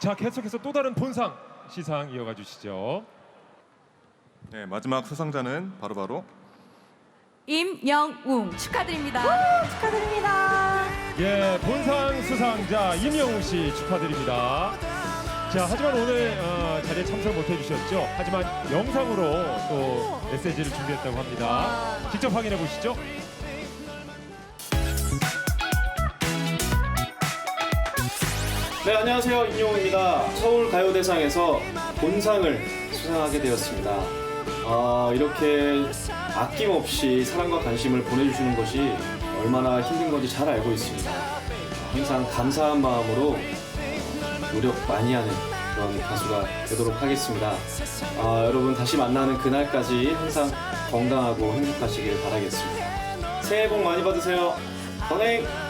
자, 계속해서 또 다른 본상 시상 이어가 주시죠. 네, 마지막 수상자는 바로바로 임영웅 축하드립니다. 축하드립니다. 예, 본상 수상자 임영웅 씨 축하드립니다. 자, 하지만 오늘 어, 자리에 참석 못 해주셨죠. 하지만 영상으로 또 메시지를 준비했다고 합니다. 직접 확인해 보시죠. 네 안녕하세요 임용호입니다. 서울 가요대상에서 본상을 수상하게 되었습니다. 아 이렇게 아낌없이 사랑과 관심을 보내주시는 것이 얼마나 힘든 건지 잘 알고 있습니다. 항상 감사한 마음으로 어, 노력 많이 하는 그런 가수가 되도록 하겠습니다. 아, 여러분 다시 만나는 그날까지 항상 건강하고 행복하시길 바라겠습니다. 새해 복 많이 받으세요. 건행!